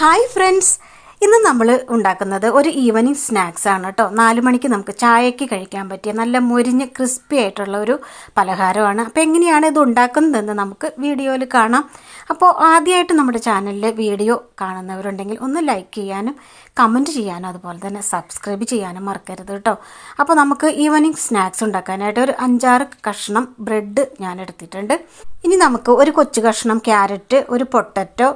Hi friends ഇന്ന് നമ്മൾ ഉണ്ടാക്കുന്നത് ഒരു ഈവനിങ് സ്നാക്സ് ആണ് കേട്ടോ. നാല് മണിക്ക് നമുക്ക് ചായയ്ക്ക് കഴിക്കാൻ പറ്റിയ നല്ല മുരിഞ്ഞ് ക്രിസ്പി ആയിട്ടുള്ള ഒരു പലഹാരമാണ്. അപ്പോൾ എങ്ങനെയാണ് ഇത് ഉണ്ടാക്കുന്നതെന്ന് നമുക്ക് വീഡിയോയിൽ കാണാം. അപ്പോൾ ആദ്യമായിട്ട് നമ്മുടെ ചാനലിൽ വീഡിയോ കാണുന്നവരുണ്ടെങ്കിൽ ഒന്ന് ലൈക്ക് ചെയ്യാനും കമന്റ് ചെയ്യാനും അതുപോലെ തന്നെ സബ്സ്ക്രൈബ് ചെയ്യാനും മറക്കരുത് കേട്ടോ. അപ്പോൾ നമുക്ക് ഈവനിങ് സ്നാക്സ് ഉണ്ടാക്കാനായിട്ട് ഒരു അഞ്ചാറ് കഷ്ണം ബ്രെഡ് ഞാൻ എടുത്തിട്ടുണ്ട്. ഇനി നമുക്ക് ഒരു കൊച്ചു കഷ്ണം ക്യാരറ്റ് ഒരു പൊട്ടറ്റോ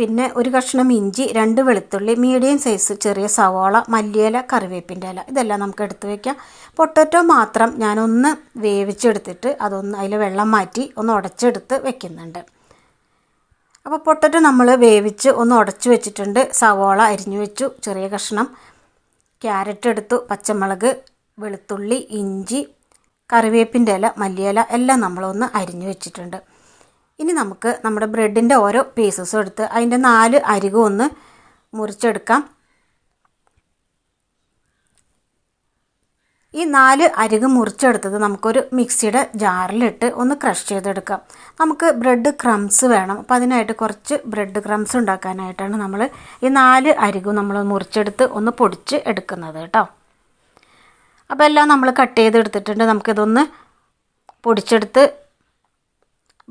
പിന്നെ ഒരു കഷ്ണം ഇഞ്ചി രണ്ട് വെളുത്തുള്ളി മീഡിയം സൈസ് ചെറിയ സവോള മല്ലിയില കറിവേപ്പിന്റെ ഇല. ഇതെല്ലാം നമുക്ക് എടുത്തു വയ്ക്കാം പൊട്ടറ്റോ മാത്രം ഞാനൊന്ന് വേവിച്ചെടുത്തിട്ട് അതൊന്ന് അതിൽ വെള്ളം മാറ്റി ഒന്ന് ഉടച്ചെടുത്ത് വെക്കുന്നുണ്ട്. അപ്പോൾ പൊട്ടറ്റോ നമ്മൾ വേവിച്ച് ഒന്ന് ഉടച്ചു വെച്ചിട്ടുണ്ട്. സവാള അരിഞ്ഞു വെച്ചു ചെറിയ കഷ്ണം. ക്യാരറ്റ് എടുത്തു പച്ചമുളക് വെളുത്തുള്ളി ഇഞ്ചി കറിവേപ്പിന്റെ ഇല മല്ലിയില എല്ലാം നമ്മളൊന്ന് അരിഞ്ഞു വെച്ചിട്ടുണ്ട്. ഇനി നമുക്ക് നമ്മുടെ ബ്രെഡിന്റെ ഓരോ പീസസും എടുത്ത് അതിന്റെ നാല് അരികും ഒന്ന് മുറിച്ചെടുക്കാം. ഈ നാല് അരിക് മുറിച്ചെടുത്തത് നമുക്കൊരു മിക്സിയുടെ ജാറിലിട്ട് ഒന്ന് ക്രഷ് ചെയ്തെടുക്കാം. നമുക്ക് ബ്രെഡ് ക്രംസ് വേണം. അപ്പോൾ അതിനായിട്ട് കുറച്ച് ബ്രെഡ് ക്രംസ് ഉണ്ടാക്കാനായിട്ടാണ് നമ്മൾ ഈ നാല് അരികും നമ്മൾ മുറിച്ചെടുത്ത് ഒന്ന് പൊടിച്ച് എടുക്കുന്നത് കേട്ടോ. അപ്പോൾ എല്ലാം നമ്മൾ കട്ട് ചെയ്തെടുത്തിട്ടുണ്ട്. നമുക്കിതൊന്ന് പൊടിച്ചെടുത്ത്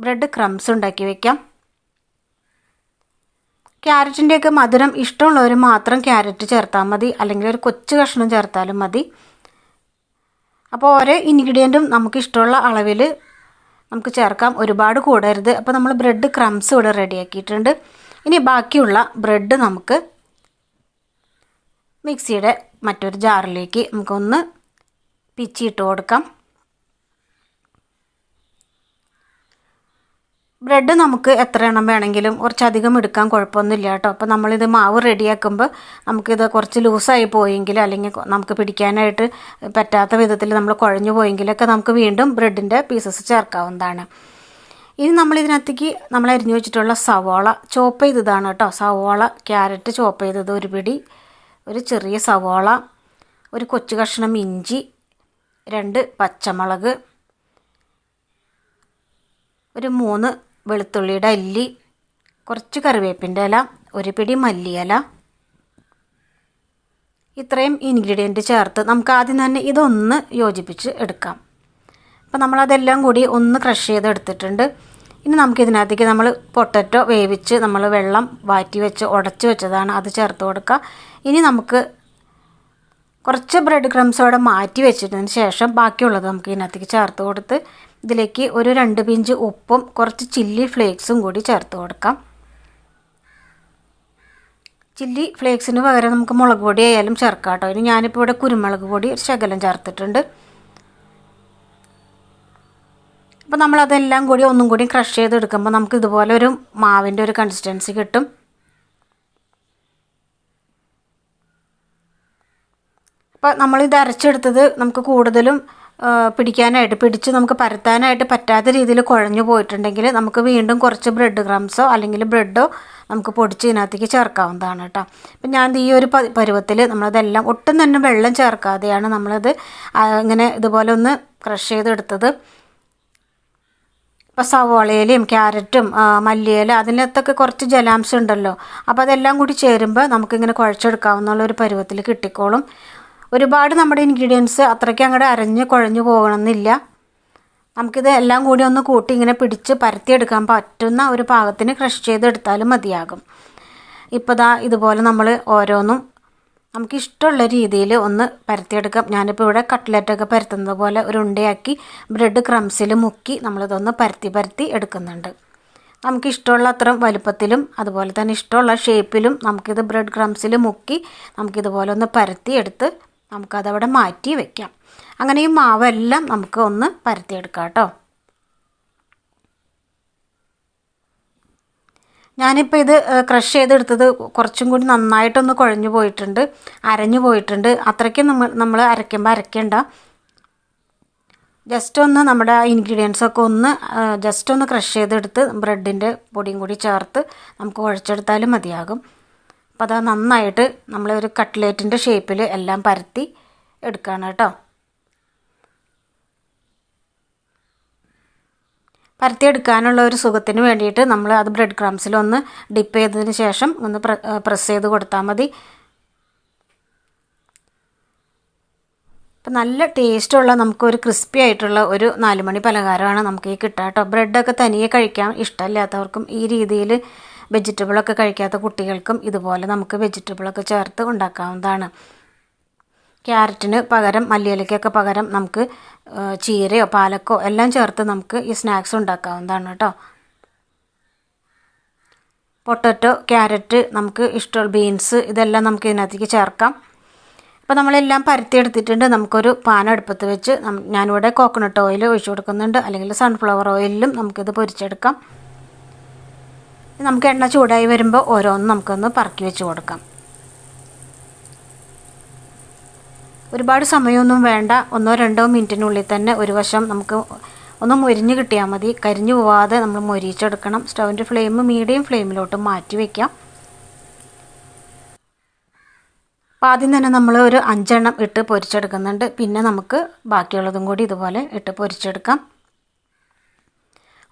ബ്രെഡ് ക്രംസ് ഉണ്ടാക്കി വെക്കാം. ക്യാരറ്റിന്റെയൊക്കെ മധുരം ഇഷ്ടമുള്ളവർ മാത്രം ക്യാരറ്റ് ചേർത്താൽ മതി. അല്ലെങ്കിൽ ഒരു കൊച്ചു കഷ്ണം ചേർത്താലും മതി. അപ്പോൾ ഓരോ ഇൻഗ്രീഡിയന്റും നമുക്ക് ഇഷ്ടമുള്ള അളവിൽ നമുക്ക് ചേർക്കാം. ഒരുപാട് കൂടരുത്. അപ്പോൾ നമ്മൾ ബ്രെഡ് ക്രംസ് ഇവിടെ റെഡിയാക്കിയിട്ടുണ്ട്. ഇനി ബാക്കിയുള്ള ബ്രെഡ് നമുക്ക് മിക്സിയുടെ മറ്റൊരു ജാറിലേക്ക് നമുക്കൊന്ന് പിച്ചിയിട്ട് കൊടുക്കാം. ബ്രെഡ് നമുക്ക് എത്ര എണ്ണം വേണമെങ്കിലും കുറച്ചധികം എടുക്കാൻ കുഴപ്പമൊന്നുമില്ല കേട്ടോ. അപ്പോൾ നമ്മളിത് മാവ് റെഡിയാക്കുമ്പോൾ നമുക്കിത് കുറച്ച് ലൂസായി പോയെങ്കിൽ അല്ലെങ്കിൽ നമുക്ക് പിടിക്കാനായിട്ട് പറ്റാത്ത വിധത്തിൽ നമ്മൾ കുഴഞ്ഞു പോയെങ്കിലൊക്കെ നമുക്ക് വീണ്ടും ബ്രെഡിന്റെ പീസസ് ചേർക്കാവുന്നതാണ്. ഇനി നമ്മളിതിനകത്തേക്ക് നമ്മൾ അരിഞ്ഞു വെച്ചിട്ടുള്ള സവോള ചോപ്പ് ചെയ്തതാണ് കേട്ടോ. സവോള ക്യാരറ്റ് ചോപ്പ് ചെയ്തത് ഒരു പിടി ഒരു ചെറിയ സവോള ഒരു കൊച്ചു കഷ്ണം ഇഞ്ചി രണ്ട് പച്ചമുളക് ഒരു മൂന്ന് വെളുത്തുള്ളിയുടെ അല്ലി കുറച്ച് കറിവേപ്പിന്റെ ഇല ഒരു പിടി മല്ലിയില. ഇത്രയും ഇൻഗ്രീഡിയന്റ് ചേർത്ത് നമുക്ക് ആദ്യം തന്നെ ഇതൊന്ന് യോജിപ്പിച്ച് എടുക്കാം. അപ്പോൾ നമ്മളതെല്ലാം കൂടി ഒന്ന് ക്രഷ് ചെയ്ത് എടുത്തിട്ടുണ്ട് ഇനി നമുക്ക് ഇതിനകത്തേക്ക് നമ്മൾ പൊട്ടറ്റോ വേവിച്ച് നമ്മൾ വെള്ളം വാറ്റി വെച്ച് ഉടച്ച് വെച്ചതാണ് അത് ചേർത്ത് കൊടുക്കുക. ഇനി നമുക്ക് കുറച്ച് ബ്രെഡ് ക്രംസ് അവിടെ മാറ്റി വെച്ചതിന് ശേഷം ബാക്കിയുള്ളത് നമുക്ക് ഇതിനകത്തേക്ക് ചേർത്ത് കൊടുത്ത് ഇതിലേക്ക് ഒരു രണ്ട് പിഞ്ച് ഉപ്പും കുറച്ച് ചില്ലി ഫ്ലേക്സും കൂടി ചേർത്ത് കൊടുക്കാം. ചില്ലി ഫ്ലേക്സിന് പകരം നമുക്ക് മുളക് പൊടി ആയാലും ചേർക്കാം കേട്ടോ. ഇനി ഞാനിപ്പോൾ ഇവിടെ കുരുമുളക് പൊടി ഒരു ശകലം ചേർത്തിട്ടുണ്ട്. അപ്പോൾ നമ്മളതെല്ലാം കൂടി ഒന്നും കൂടി ക്രഷ് ചെയ്തെടുക്കുമ്പോൾ നമുക്ക് ഇതുപോലെ ഒരു മാവിന്റെ ഒരു കൺസിസ്റ്റൻസി കിട്ടും. അപ്പോൾ നമ്മളിത് അരച്ചെടുത്തത് നമുക്ക് കൂടുതലും പിടിക്കാനായിട്ട് പിടിച്ച് നമുക്ക് പരത്താനായിട്ട് പറ്റാത്ത രീതിയിൽ കുഴഞ്ഞു പോയിട്ടുണ്ടെങ്കിൽ നമുക്ക് വീണ്ടും കുറച്ച് ബ്രെഡ് ക്രംസോ അല്ലെങ്കിൽ ബ്രെഡോ നമുക്ക് പൊടിച്ച് ഇതിനകത്തേക്ക് ചേർക്കാവുന്നതാണ് കേട്ടോ. അപ്പം ഞാൻ ഈ ഒരു പരുവത്തിൽ നമ്മളതെല്ലാം ഒട്ടും തന്നെ വെള്ളം ചേർക്കാതെയാണ് നമ്മളത് ഇങ്ങനെ ഇതുപോലെ ഒന്ന് ക്രഷ് ചെയ്തെടുത്തത്. ഇപ്പോൾ സവോളയിലയും ക്യാരറ്റും മല്ലിയില അതിനകത്തൊക്കെ കുറച്ച് ജലാംശം ഉണ്ടല്ലോ. അപ്പോൾ അതെല്ലാം കൂടി ചേരുമ്പോൾ നമുക്കിങ്ങനെ കുഴച്ചെടുക്കാവുന്ന ഒരു പരുവത്തിൽ കിട്ടിക്കോളും. ഒരുപാട് നമ്മുടെ ഇൻഗ്രീഡിയൻസ് അത്രയ്ക്ക് അങ്ങോട്ട് അരഞ്ഞ് കുഴഞ്ഞു പോകണമെന്നില്ല. നമുക്കിത് എല്ലാം കൂടി ഒന്ന് കൂട്ടി ഇങ്ങനെ പിടിച്ച് പരത്തിയെടുക്കാൻ പറ്റുന്ന ഒരു പാകത്തിന് ക്രഷ് ചെയ്തെടുത്താലും മതിയാകും. ഇപ്പോൾ ദാ ഇതുപോലെ നമ്മൾ ഓരോന്നും നമുക്ക് ഇഷ്ടമുള്ള രീതിയിൽ ഒന്ന് പരത്തിയെടുക്കാം. ഞാനിപ്പോൾ ഇവിടെ കട്ട്ലറ്റൊക്കെ പരത്തുന്നത് പോലെ ഒരു ഉണ്ടയാക്കി ബ്രെഡ് ക്രംസിൽ മുക്കി നമ്മളിതൊന്ന് പരത്തി പരത്തി എടുക്കുന്നുണ്ട്. നമുക്ക് ഇഷ്ടമുള്ള അത്ര വലുപ്പത്തിലും അതുപോലെ തന്നെ ഇഷ്ടമുള്ള ഷേപ്പിലും നമുക്കിത് ബ്രെഡ് ക്രംസിൽ മുക്കി നമുക്കിതുപോലെ ഒന്ന് പരത്തി എടുത്ത് നമുക്കതവിടെ മാറ്റി വെക്കാം. അങ്ങനെ ഈ മാവെല്ലാം നമുക്ക് ഒന്ന് പരത്തിയെടുക്കാം കേട്ടോ. ഞാനിപ്പോൾ ഇത് ക്രഷ് ചെയ്തെടുത്തത് കുറച്ചും കൂടി നന്നായിട്ടൊന്ന് കുഴഞ്ഞു പോയിട്ടുണ്ട് അരഞ്ഞു പോയിട്ടുണ്ട്. അത്രയ്ക്കും നമ്മൾ നമ്മൾ അരയ്ക്കുമ്പോൾ അരയ്ക്കേണ്ട. ജസ്റ്റ് ഒന്ന് നമ്മുടെ ഇൻഗ്രീഡിയൻസ് ഒക്കെ ഒന്ന് ജസ്റ്റ് ഒന്ന് ക്രഷ് ചെയ്തെടുത്ത് ബ്രെഡിന്റെ പൊടിയും കൂടി ചേർത്ത് നമുക്ക് കുഴച്ചെടുത്താലും മതിയാകും. അപ്പോൾ അത് നന്നായിട്ട് നമ്മൾ ഒരു കട്ട്ലേറ്റിന്റെ ഷേപ്പിൽ എല്ലാം പരത്തി എടുക്കുകയാണ് കേട്ടോ. പരത്തി എടുക്കാനുള്ള ഒരു സുഖത്തിന് വേണ്ടിയിട്ട് നമ്മൾ അത് ബ്രെഡ് ക്രംസിൽ ഒന്ന് ഡിപ്പ് ചെയ്തതിന് ശേഷം ഒന്ന് പ്രസ് ചെയ്ത് കൊടുത്താൽ മതി. അപ്പം നല്ല ടേസ്റ്റുള്ള നമുക്കൊരു ക്രിസ്പി ആയിട്ടുള്ള ഒരു നാലുമണി പലഹാരമാണ് നമുക്ക് ഈ കിട്ടുക കേട്ടോ. ബ്രെഡൊക്കെ തനിയെ കഴിക്കാൻ ഇഷ്ടമില്ലാത്തവർക്കും ഈ രീതിയിൽ വെജിറ്റബിളൊക്കെ കഴിക്കാത്ത കുട്ടികൾക്കും ഇതുപോലെ നമുക്ക് വെജിറ്റബിളൊക്കെ ചേർത്ത് ഉണ്ടാക്കാവുന്നതാണ്. ക്യാരറ്റിന് പകരം മല്ലിയിലയ്ക്കൊക്കെ പകരം നമുക്ക് ചീരയോ പാലക്കോ എല്ലാം ചേർത്ത് നമുക്ക് ഈ സ്നാക്സ് ഉണ്ടാക്കാവുന്നതാണ് കേട്ടോ. പൊട്ടറ്റോ ക്യാരറ്റ് നമുക്ക് ഇഷ്ടമുള്ള ബീൻസ് ഇതെല്ലാം നമുക്ക് ഇതിനകത്തേക്ക് ചേർക്കാം. അപ്പോൾ നമ്മളെല്ലാം പരത്തിയെടുത്തിട്ടുണ്ട് നമുക്കൊരു പാൻ അടുപ്പത്ത് വെച്ച് ഞാനിവിടെ കോക്കനട്ട് ഓയിൽ ഒഴിച്ചു കൊടുക്കുന്നുണ്ട്. അല്ലെങ്കിൽ സൺഫ്ലവർ ഓയിലിലും നമുക്കിത് പൊരിച്ചെടുക്കാം. നമുക്ക് എണ്ണ ചൂടായി വരുമ്പോൾ ഓരോന്നും നമുക്കൊന്ന് പറക്കി വെച്ച് കൊടുക്കാം. ഒരുപാട് സമയമൊന്നും വേണ്ട. ഒന്നോ രണ്ടോ മിനിറ്റിനുള്ളിൽ തന്നെ ഒരു വശം നമുക്ക് ഒന്ന് മൊരിഞ്ഞ് കിട്ടിയാൽ മതി. കരിഞ്ഞു പോവാതെ നമ്മൾ മൊരിച്ചെടുക്കണം സ്റ്റൗവിന്റെ ഫ്ലെയിം മീഡിയം ഫ്ലെയിമിലോട്ട് മാറ്റി വയ്ക്കാം അപ്പോൾ ആദ്യം തന്നെ നമ്മൾ ഒരു അഞ്ചെണ്ണം ഇട്ട് പൊരിച്ചെടുക്കുന്നുണ്ട്. പിന്നെ നമുക്ക് ബാക്കിയുള്ളതും കൂടി ഇതുപോലെ ഇട്ട് പൊരിച്ചെടുക്കാം.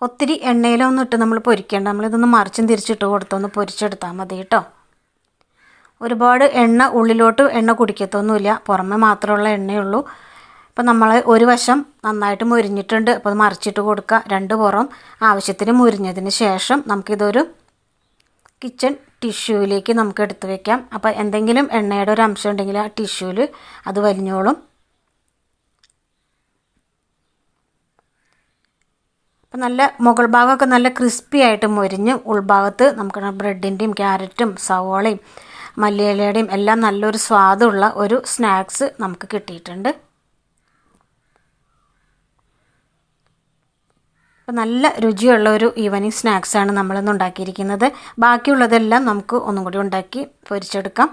ഒത്തിരി എണ്ണയിലൊന്നും ഇട്ട് നമ്മൾ പൊരിക്കേണ്ട. നമ്മളിതൊന്ന് മറിച്ചും തിരിച്ചിട്ട് കൊടുത്തൊന്ന് പൊരിച്ചെടുത്താൽ മതി കേട്ടോ. ഒരുപാട് എണ്ണ ഉള്ളിലോട്ട് എണ്ണ കുടിക്കത്തൊന്നുമില്ല. പുറമെ മാത്രമുള്ള എണ്ണയുള്ളൂ. അപ്പോൾ നമ്മൾ ഒരു വശം നന്നായിട്ട് മുരിഞ്ഞിട്ടുണ്ട്. അപ്പോൾ അത് മറിച്ചിട്ട് കൊടുക്കുക. രണ്ട് പുറം ആവശ്യത്തിന് മുരിഞ്ഞതിന് ശേഷം നമുക്കിതൊരു കിച്ചൺ ടിഷ്യൂവിലേക്ക് നമുക്ക് എടുത്തു വയ്ക്കാം അപ്പോൾ എന്തെങ്കിലും എണ്ണയുടെ ഒരു അംശം ഉണ്ടെങ്കിൽ ആ ടിഷ്യൂവിൽ അത് വലിഞ്ഞോളും. അപ്പം നല്ല മുകൾ ഭാഗമൊക്കെ നല്ല ക്രിസ്പി ആയിട്ട് മൊരിഞ്ഞ് ഉൾഭാഗത്ത് നമുക്ക് ബ്രെഡിന്റെയും ക്യാരറ്റും സവോളയും മല്ലിയിലയുടെയും എല്ലാം നല്ലൊരു സ്വാദുള്ള ഒരു സ്നാക്സ് നമുക്ക് കിട്ടിയിട്ടുണ്ട്. അപ്പം നല്ല രുചിയുള്ള ഒരു ഈവനിങ് സ്നാക്സാണ് നമ്മളിന്ന് ഉണ്ടാക്കിയിരിക്കുന്നത്. ബാക്കിയുള്ളതെല്ലാം നമുക്ക് ഒന്നും കൂടി ഉണ്ടാക്കി പൊരിച്ചെടുക്കാം.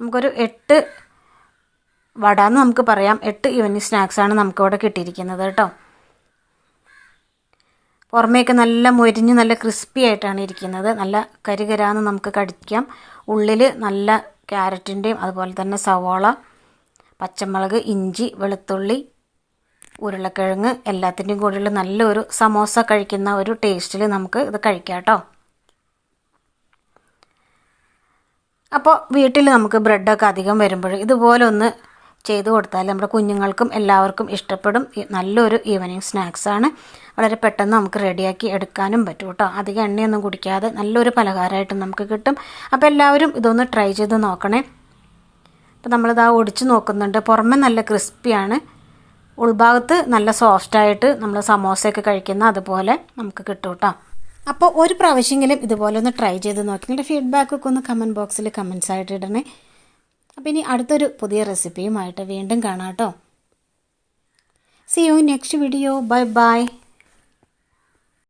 നമുക്കൊരു എട്ട് വട എന്ന് നമുക്ക് പറയാം. എട്ട് ഇവനിങ് സ്നാക്സാണ് നമുക്കിവിടെ കിട്ടിയിരിക്കുന്നത് കേട്ടോ. പുറമേയൊക്കെ നല്ല മൊരിഞ്ഞ് നല്ല ക്രിസ്പി ആയിട്ടാണ് ഇരിക്കുന്നത്. നല്ല കരികരാന്ന് നമുക്ക് കടിക്കാം. ഉള്ളിൽ നല്ല ക്യാരറ്റിന്റെയും അതുപോലെ തന്നെ സവോള പച്ചമുളക് ഇഞ്ചി വെളുത്തുള്ളി ഉരുളക്കിഴങ്ങ് എല്ലാത്തിന്റെയും കൂടെയുള്ള നല്ലൊരു സമോസ കഴിക്കുന്ന ഒരു ടേസ്റ്റിൽ നമുക്ക് ഇത് കഴിക്കാം കേട്ടോ. അപ്പോൾ വീട്ടിൽ നമുക്ക് ബ്രെഡൊക്കെ അധികം വരുമ്പോൾ ഇതുപോലെ ഒന്ന് ചെയ്തു കൊടുത്താൽ നമ്മുടെ കുഞ്ഞുങ്ങൾക്കും എല്ലാവർക്കും ഇഷ്ടപ്പെടും. നല്ലൊരു ഈവനിങ് സ്നാക്സാണ് വളരെ പെട്ടെന്ന് നമുക്ക് റെഡിയാക്കി എടുക്കാനും പറ്റും കേട്ടോ. അധികം എണ്ണയൊന്നും കുടിക്കാതെ നല്ലൊരു പലഹാരമായിട്ട് നമുക്ക് കിട്ടും. അപ്പോൾ എല്ലാവരും ഇതൊന്ന് ട്രൈ ചെയ്ത് നോക്കണേ. അപ്പോൾ നമ്മളിതാ ഒടിച്ച് നോക്കുന്നുണ്ട്. പുറമെ നല്ല ക്രിസ്പിയാണ്. ഉൾഭാഗത്ത് നല്ല സോഫ്റ്റായിട്ട് നമ്മൾ സമോസയൊക്കെ കഴിക്കുന്ന അതുപോലെ നമുക്ക് കിട്ടും കേട്ടോ. അപ്പോൾ ഒരു പ്രാവശ്യമെങ്കിലും ഇതുപോലെ ഒന്ന് ട്രൈ ചെയ്ത് നോക്കി. നിങ്ങളുടെ ഫീഡ്ബാക്കൊക്കെ ഒന്ന് കമന്റ് ബോക്സിൽ കമൻസ് ആയിട്ട് ഇടണേ. അപ്പോൾ ഇനി അടുത്തൊരു പുതിയ റെസിപ്പിയുമായിട്ട് വീണ്ടും കാണാം കേട്ടോ. See you next video bye bye